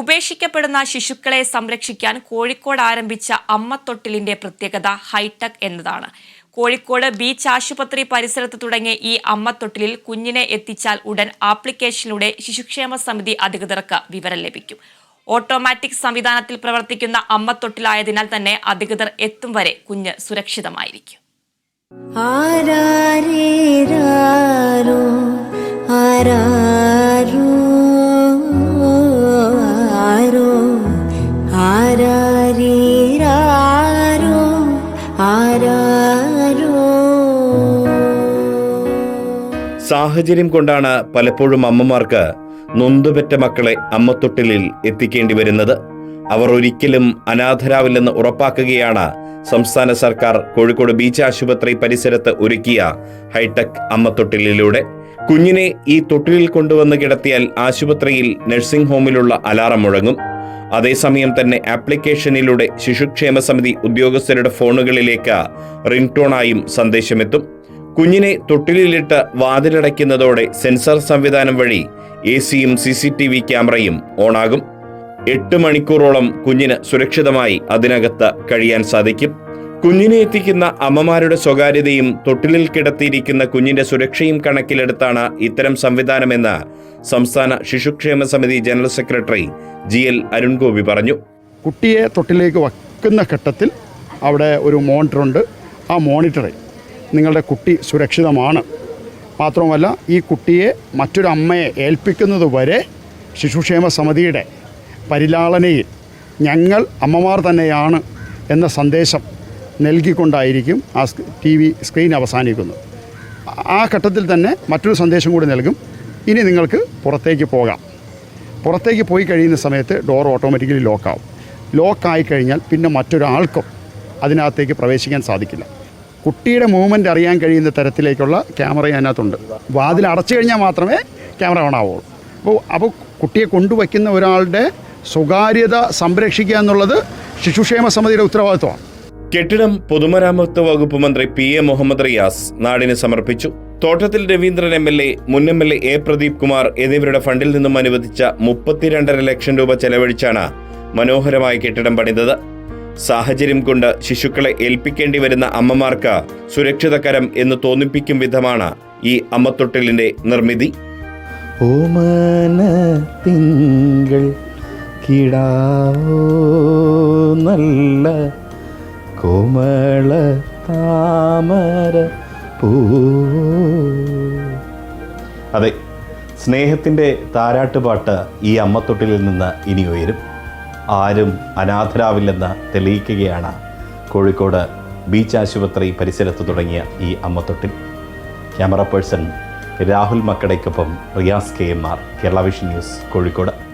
ഉപേക്ഷിക്കപ്പെടുന്ന ശിശുക്കളെ സംരക്ഷിക്കാൻ കോഴിക്കോട് ആരംഭിച്ച അമ്മത്തൊട്ടിലിന്റെ പ്രത്യേകത ഹൈടെക് എന്നതാണ്. കോഴിക്കോട് ബീച്ച് ആശുപത്രി പരിസരത്ത് തുടങ്ങിയ ഈ അമ്മത്തൊട്ടിലിൽ കുഞ്ഞിനെ എത്തിച്ചാൽ ഉടൻ ആപ്ലിക്കേഷനിലൂടെ ശിശുക്ഷേമ സമിതി അധികൃതർക്ക് വിവരം ലഭിക്കും. ഓട്ടോമാറ്റിക് സംവിധാനത്തിൽ പ്രവർത്തിക്കുന്ന അമ്മത്തൊട്ടിലായതിനാൽ തന്നെ അധികൃതർ എത്തും വരെ കുഞ്ഞ് സുരക്ഷിതമായിരിക്കും. ആരാരേരാരോ സാഹചര്യം കൊണ്ടാണ് പലപ്പോഴും അമ്മമാർക്ക് നൊന്തുപെറ്റ മക്കളെ അമ്മത്തൊട്ടിലിൽ എത്തിക്കേണ്ടി വരുന്നത്. അവർ ഒരിക്കലും അനാഥരാവില്ലെന്ന് ഉറപ്പാക്കുകയാണ് സംസ്ഥാന സർക്കാർ കോഴിക്കോട് ബീച്ച് ആശുപത്രി പരിസരത്ത് ഒരുക്കിയ ഹൈടെക് അമ്മത്തൊട്ടിലിലൂടെ. കുഞ്ഞിനെ ഈ തൊട്ടിലിൽ കൊണ്ടുവന്ന് കിടത്തിയാൽ ആശുപത്രിയിൽ നഴ്സിംഗ് ഹോമിലുള്ള അലാറം മുഴങ്ങും. അതേസമയം തന്നെ ആപ്ലിക്കേഷനിലൂടെ ശിശുക്ഷേമ സമിതി ഉദ്യോഗസ്ഥരുടെ ഫോണുകളിലേക്ക് റിംഗ്ടോണായും സന്ദേശമെത്തും. കുഞ്ഞിനെ തൊട്ടിലിലിട്ട് വാതിലടയ്ക്കുന്നതോടെ സെൻസർ സംവിധാനം വഴി എ സിയും സി സി ടി വി ക്യാമറയും ഓണാകും. എട്ട് മണിക്കൂറോളം കുഞ്ഞിന് സുരക്ഷിതമായി അതിനകത്ത് കഴിയാൻ സാധിക്കും. കുഞ്ഞിനെ എത്തിക്കുന്ന അമ്മമാരുടെ സ്വകാര്യതയും തൊട്ടിലിൽ കിടത്തിയിരിക്കുന്ന കുഞ്ഞിന്റെ സുരക്ഷയും കണക്കിലെടുത്താണ് ഇത്തരം സംവിധാനമെന്ന് സംസ്ഥാന ശിശുക്ഷേമ സമിതി general secretary G L Arungopi പറഞ്ഞു. കുട്ടിയെ തൊട്ടിലേക്ക് വയ്ക്കുന്ന ഘട്ടത്തിൽ അവിടെ ഒരു മോണിറ്ററുണ്ട്. ആ മോണിറ്ററിൽ നിങ്ങളുടെ കുട്ടി സുരക്ഷിതമാണ്. മാത്രവുമല്ല ഈ കുട്ടിയെ മറ്റൊരു അമ്മയെ ഏൽപ്പിക്കുന്നത് വരെ ശിശുക്ഷേമ സമിതിയുടെ പരിലാളനയിൽ ഞങ്ങൾ അമ്മമാർ തന്നെയാണ് എന്ന സന്ദേശം നൽകിക്കൊണ്ടായിരിക്കും ആ ടി വി സ്ക്രീൻ അവസാനിക്കുന്നത്. ആ ഘട്ടത്തിൽ തന്നെ മറ്റൊരു സന്ദേശം കൂടി നൽകും. ഇനി നിങ്ങൾക്ക് പുറത്തേക്ക് പോകാം. പുറത്തേക്ക് പോയി കഴിയുന്ന സമയത്ത് ഡോർ ഓട്ടോമാറ്റിക്കലി ലോക്കാവും. ലോക്കായി കഴിഞ്ഞാൽ പിന്നെ മറ്റൊരാൾക്കും അതിനകത്തേക്ക് പ്രവേശിക്കാൻ സാധിക്കില്ല. കുട്ടിയുടെ മൂവ്മെന്റ് അറിയാൻ കഴിയുന്ന തരത്തിലേക്കുള്ള ക്യാമറ അതിനകത്തുണ്ട്. വാതിൽ അടച്ചു കഴിഞ്ഞാൽ മാത്രമേ ക്യാമറ ഓൺ ആവുള്ളൂ. അപ്പോൾ അപ്പോൾ കുട്ടിയെ കൊണ്ടുവയ്ക്കുന്ന ഒരാളുടെ സ്വകാര്യത സംരക്ഷിക്കുക എന്നുള്ളത് ശിശുക്ഷേമ സമിതിയുടെ ഉത്തരവാദിത്വമാണ്. കെട്ടിടം പൊതുമരാമത്ത് വകുപ്പ് മന്ത്രി പി എ മുഹമ്മദ് റിയാസ് നാടിന് സമർപ്പിച്ചു. Thottathil Raveendran M L A മുൻ M L A A Pradeep Kumar എന്നിവരുടെ ഫണ്ടിൽ നിന്നും അനുവദിച്ച മുപ്പത്തിരണ്ടര ലക്ഷം രൂപ ചെലവഴിച്ചാണ് മനോഹരമായ കെട്ടിടം പണിതത്. സാഹചര്യം കൊണ്ട് ശിശുക്കളെ ഏൽപ്പിക്കേണ്ടി വരുന്ന അമ്മമാർക്ക് സുരക്ഷിതകരം എന്ന് തോന്നിപ്പിക്കും വിധമാണ് ഈ അമ്മത്തൊട്ടിലിന്റെ നിർമ്മിതി. ഓമന തിങ്കൾ കിടാവോ നല്ല കോമള താമര പൂ. അതെ സ്നേഹത്തിന്റെ താരാട്ടുപാട്ട് ഈ അമ്മത്തൊട്ടിലിൽ നിന്ന് ഇനി ഉയരും. ആരും അനാഥരാവില്ലെന്ന് തെളിയിക്കുകയാണ് കോഴിക്കോട് ബീച്ച് ആശുപത്രി പരിസരത്ത് തുടങ്ങിയ ഈ അമ്മത്തൊട്ടിൽ. Camera person Rahul മക്കടയ്ക്കൊപ്പം Riyas K M R Kerala vision news Kozhikode.